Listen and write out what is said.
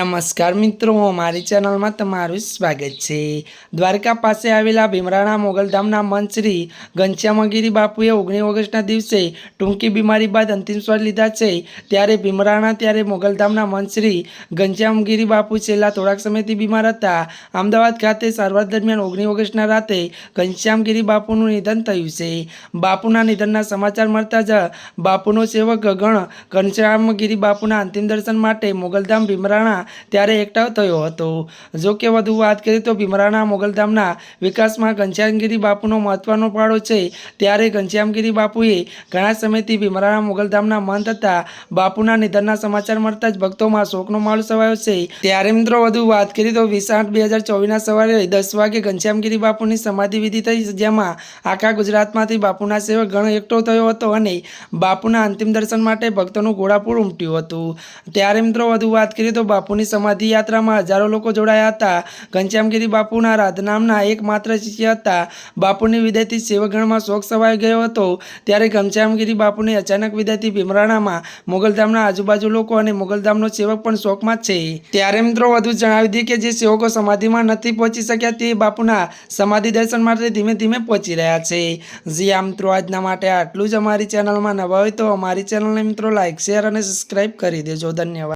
નમસ્કાર મિત્રો, મારી ચેનલમાં તમારું સ્વાગત છે. દ્વારકા પાસે આવેલા ભીમરાણા મોગલધામના મંચ શ્રી ઘનશ્યામગીરી બાપુએ ઓગણીસ ઓગસ્ટના દિવસે ટૂંકી બીમારી બાદ અંતિમ સ્વાદ લીધા છે. ત્યારે ભીમરાણા, ત્યારે મોગલધામના મંચ શ્રી ઘનશ્યામગીરી બાપુ છેલ્લા થોડાક સમયથી બીમાર હતા. અમદાવાદ ખાતે સારવાર દરમિયાન ઓગણીસ ઓગસ્ટના રાતે ઘનશ્યામગીરી બાપુનું નિધન થયું છે. બાપુના નિધનના સમાચાર મળતા જ બાપુનો સેવક ગણ ઘનશ્યામગીરી બાપુના અંતિમ દર્શન માટે મોગલધામ ભીમરાણા ત્યારે એકઠો થયો હતો. જો કે વધુ વાત કરીએ તો ભીમરાણા મોગલધામના વિકાસમાં ઘનશ્યામગીરી બાપુનો મહત્વનો ફાળો છે. ત્યારે ઘનશ્યામગીરી બાપુએ ઘણા સમયથી ભીમરાણા મોગલધામના મંત હતા બાપુના નિધનના સમાચાર મળતા જ ભક્તોમાં શોકનો માળો સવાયો છે. ત્યારે મિત્રો, વધુ વાત કરીએ તો વીસ આઠ બે હજાર ચોવીસના સવારે દસ વાગે ઘનશ્યામગીરી બાપુની સમાધિ વિધિ થઈ, જેમાં આખા ગુજરાતમાંથી બાપુના સેવક ગણ એકઠો થયો હતો અને બાપુના અંતિમ દર્શન માટે ભક્તોનું ઘોડાપૂર ઉમટ્યું હતું. ત્યારે મિત્રો, વધુ વાત કરીએ તો બાપુની સમાધિ યાત્રામાં હજારો લોકો જોડાયા હતા. ઘનશ્યામગીરી બાપુના રાધનામના એકમાત્ર શિષ્ય હતા. બાપુની વિદાયથી સેવગણમાં શોક સવાઈ ગયો હતો. ત્યારે ઘનશ્યામગીરી બાપુની અચાનક વિદાયથી ભીમરાણામાં મોગલધામના આજુબાજુ લોકો અને મોગલધામનો સેવક પણ શોકમાં છે. ત્યારે મિત્રો વધુ જણાવી દઈએ કે જે સેવકો સમાધિમાં નથી પહોંચી શક્યા તે બાપુના સમાધિ દર્શન માટે ધીમે ધીમે પહોંચી રહ્યા છે. જી આ મિત્રો, આજના માટે આટલું જ અમારી ચેનલમાં નવા હોય તો અમારી ચેનલને મિત્રો લાઈક, શેર અને સબસ્ક્રાઈબ કરી દેજો. ધન્યવાદ.